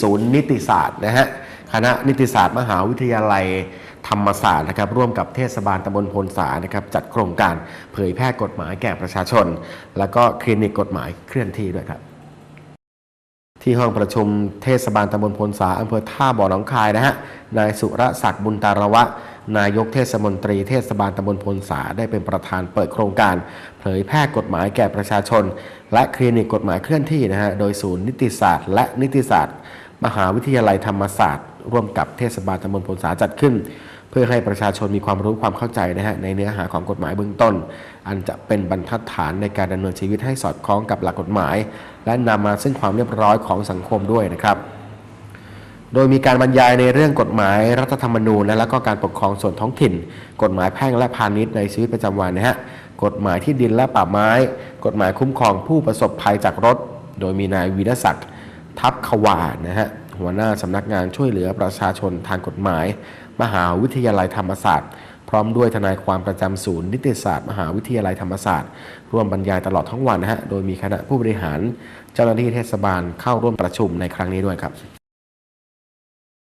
ศูนย์นิติศาสตร์นะฮะคณะนิติศาสตร์มหาวิทยาลัยธรรมศาสตร์นะครับร่วมกับเทศบาลตำบลพลสานะครับจัดโครงการเผยแพร่กฎหมายแก่ประชาชน แล้วก็คลินิกกฎหมายเคลื่อนที่ด้วยครับ ที่ห้องประชุมเทศบาลตำบลพลสาอำเภอท่าบ่อหนองคายนะฮะนายสุรศักดิ์บุญตารวะ นายกเทศมนตรีเทศบาลตำบลพลสาได้เป็นประธานเปิดโครงการ เผยแพร่กฎหมายแก่ประชาชน และคลินิกกฎหมายเคลื่อนที่นะฮะโดยศูนย์นิติศาสตร์และนิติศาสตร์ มหาวิทยาลัยธรรมศาสตร์ ร่วมกับเทศบาลตำบลพลสาจัดขึ้น เพื่อให้ประชาชนมีความรู้ความเข้าใจนะฮะในเนื้อหาของกฎหมายเบื้องต้น อันจะเป็นบรรทัดฐานในการดำเนินชีวิตให้สอดคล้องกับหลักกฎหมาย และนำมาซึ่งความเรียบร้อยของสังคมด้วยนะครับ โดยมีการบรรยายในเรื่องกฎหมายรัฐธรรมนูญ และแล้วก็การปกครองส่วนท้องถิ่น กฎหมายแพ่งและพาณิชย์ในชีวิตประจำวันนะฮะกฎหมายที่ดินและป่าไม้ กฎหมายคุ้มครองผู้ประสบภัยจากรถ โดยมีนายวีรศักดิ์ทัพขวานนะฮะหัวหน้าสำนักงานช่วยเหลือประชาชนทางกฎหมาย มหาวิทยาลัยธรรมศาสตร์ พร้อมด้วยทนายความประจำศูนย์นิติศาสตร์ มหาวิทยาลัยธรรมศาสตร์ ร่วมบรรยายตลอดทั้งวันนะฮะโดยมีคณะผู้บริหาร เจ้าหน้าที่เทศบาลเข้าร่วมประชุมในครั้งนี้ด้วยครับ